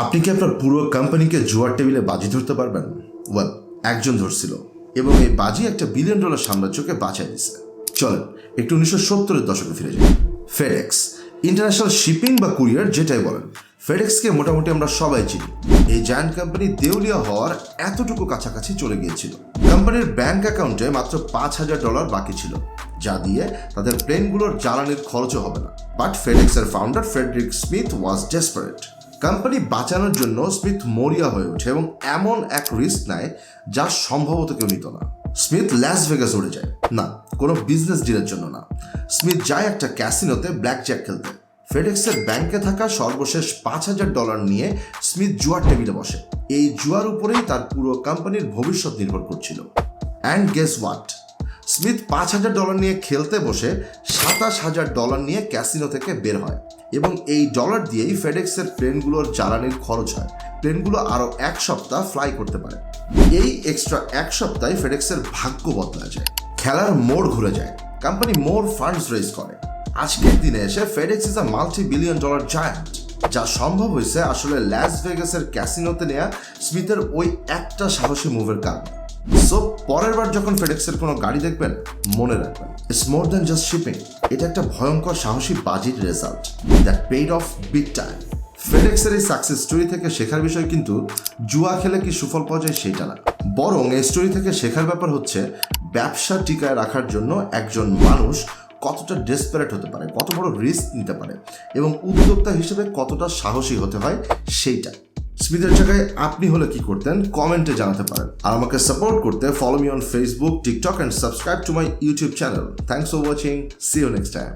আপনি কি আপনার পুরো কোম্পানিকে জুয়ার টেবিলে বাজি ধরতে পারবেন? ওয়েল একজন ধরছিল এবং এই বাজি একটা বিলিয়ন ডলার সাম্রাজ্যকে বাঁচাই দিছে চলেন, একটু উনিশশো সত্তরের দশকে ফিরে যাই। ফেডেক্স ইন্টারন্যাশনাল শিপিং বা কুরিয়ার যেটাই বলেন ফেডেক্সকে মোটামুটি আমরা সবাই চিনি। এই জায়ান্ট কোম্পানি দেউলিয়া হওয়ার এতটুকু কাছাকাছি চলে গিয়েছিল। কোম্পানির ব্যাংক অ্যাকাউন্টে মাত্র পাঁচ হাজার ডলার বাকি ছিল, যা দিয়ে তাদের প্লেনগুলোর জ্বালানির খরচও হবে না। But ফেডেক্সের founder Frederick Smith was desperate company বাঁচানোর জন্য স্মিথ মরিয়া হয়ে ওঠে এবং এমন এক রিস্ক নেয় যা সম্ভবত কেউ নিত না। স্মিথ ল্যাস ভেগাস উড়ে যায়। না, কোনো বিজনেস ডিলের জন্য না। স্মিথ যায় একটা ক্যাসিনোতে ব্ল্যাক জ্যাক খেলতে ফেডেক্সের ব্যাংকে থাকা সর্বশেষ পাঁচ হাজার ডলার নিয়ে স্মিথ জুয়ার টেবিলে বসে। এই জুয়ার উপরেই তার পুরো কোম্পানির ভবিষ্যৎ নির্ভর করছিল। অ্যান্ড গেস হোয়াট স্মিথ পাঁচ হাজার ডলার নিয়ে খেলতে বসে সাতাশ হাজার ডলার নিয়ে ক্যাসিনো থেকে বের হয় এবং এই ডলার দিয়েই ফেডেক্সের প্লেনগুলোর জ্বালানির খরচ হয়। প্লেনগুলো আরও এক সপ্তাহ ফ্লাই করতে পারে। এই এক্সট্রা এক সপ্তাহে ফেডেক্সের ভাগ্য বদলা যায়। খেলার মোড় ঘুরে যায়। কোম্পানি মোর ফান্ডস রেজ করে। আজকের দিনে এসে FedEx is a multi billion dollar giant যা সম্ভব হয়েছে আসলে ল্যাস ভেগাসের ক্যাসিনোতে নেয়া স্মিথের ওই একটা সাহসী মুভের কারণে। সো পরের বার যখন ফেডেক্সের কোনো গাড়ি দেখবেন, মনে রাখবেন it's more than just shipping এটা একটা ভয়ঙ্কর সাহসী বাজির result that paid off big time ফেডেক্সের এই সাকসেস স্টোরি থেকে শেখার বিষয় কিন্তু জুয়া খেলে কি সুফল পাওয়া যায় সেটা না। বরং এই স্টোরি থেকে শেখার ব্যাপার হচ্ছে, ব্যবসা টিকায় রাখার জন্য একজন মানুষ কতটা ডেসপারেট হতে পারে, কত বড় রিস্ক নিতে পারে এবং উদ্যোক্তা হিসেবে কতটা সাহসী হতে হয়, সেইটা। স্মিথের জায়গায় আপনি হলে কি করতেন? কমেন্টে জানাতে পারেন। আর আমাকে সাপোর্ট করতে follow me on Facebook TikTok and subscribe to my YouTube channel thanks for watching see you next time